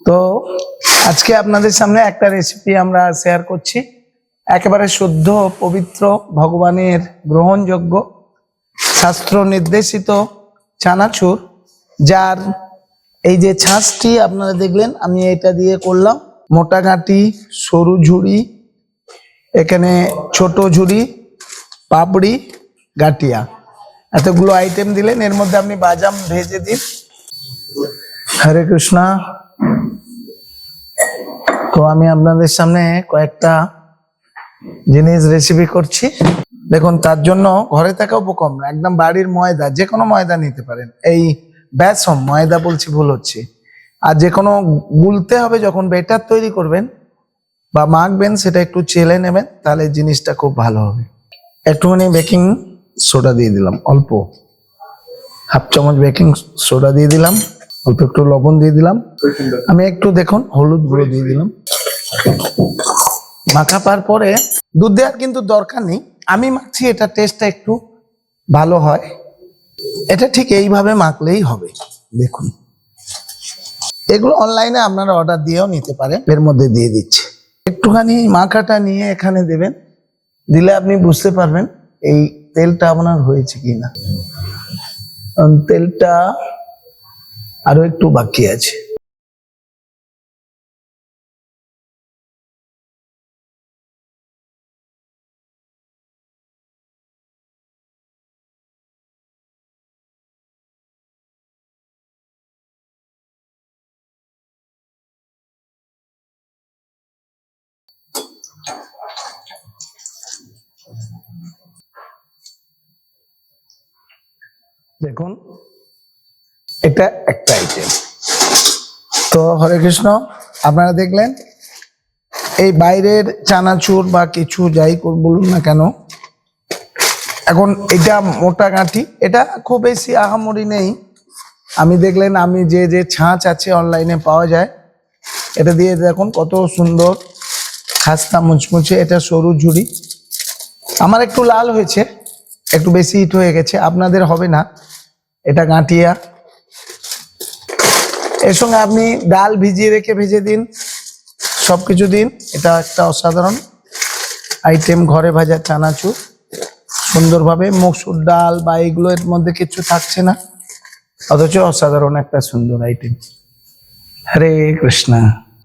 তো আজকে আপনাদের সামনে একটা রেসিপি আমরা শেয়ার করছি। একেবারে শুদ্ধ, পবিত্র, ভগবানের গ্রহণযোগ্য শাস্ত্র নির্দেশিত চানাচুর, যার এই যে ছাঁচটি আপনারা দেখলেন, আমি এটা দিয়ে করলাম। মোটা ঘাটি, সরু ঝুড়ি, এখানে ছোট ঝুড়ি, পাপড়ি গাটিয়া এতগুলো আইটেম দিলেন, এর মধ্যে আপনি বাদাম ভেজে দিন। হরে কৃষ্ণা। তো আমি আপনাদের সামনে কয়েকটা জিনিস রেসিপি করছি। দেখুন, তার জন্য ঘরে থাকা না একদম বাড়ির ময়দা, যে কোনো ময়দা নিতে পারেন। এই বেসম ময়দা বলছি, ভুল হচ্ছে। আর যে কোনো গুলতে হবে, যখন বেটার তৈরি করবেন বা মাখবেন, সেটা একটু চেলে নেবেন, তাহলে জিনিসটা খুব ভালো হবে। একটুখানি বেকিং সোডা দিয়ে দিলাম, অল্প। হাফ চামচ বেকিং সোডা দিয়ে দিলাম। অল্প একটু লবণ দিয়ে দিলাম। আমি একটু দেখুন, হলুদ গুঁড়ো দিয়ে দিলাম। মাখা পার পরে দুধ দেওয়ার কিন্তু দরকার নেই। আমি মাখছি, এটা টেস্টটা একটু ভালো হয়। এটা ঠিক এইভাবে মাখলেই হবে। দেখুন। এগুলো অনলাইনে আপনারা অর্ডার দিয়েও নিতে পারেন। এর মধ্যে দিয়ে দিচ্ছে। একটুখানি মাখাটা নিয়ে এখানে দেবেন। দিলে আপনি বুঝতে পারবেন এই তেলটা আপনার হয়েছে কিনা। তেলটা আরও একটু বাকি আছে। দেখুন এটা একটা আইটেম তো হরে কৃষ্ণ, আপনারা দেখলেন, এই বাইরের চানাচুর বা কিছু যাই বলুন না কেন, এখন এটা মোটা গাঁঠি এটা খুব বেশি আহামরি নেই। আমি দেখলেন, আমি যে যে ছাঁচ আছে অনলাইনে পাওয়া যায়, এটা দিয়ে দেখুন কত সুন্দর খাস্তা মুচমুচে, এটা সরু ঝুড়ি। আমার একটু লাল হয়েছে, একটু বেশি হিট হয়ে গেছে, আপনাদের হবে না, এটা গাঁটিয়া এর সঙ্গে আপনি ডাল ভিজিয়ে রেখে ভেজে দিন সব কিছু দিন। এটা একটা অসাধারণ আইটেম ঘরে ভাজা চানাচুর। সুন্দরভাবে মসুর ডাল বা এগুলো এর মধ্যে কিছু থাকছে না, অথচ অসাধারণ একটা সুন্দর আইটেম হরে কৃষ্ণা।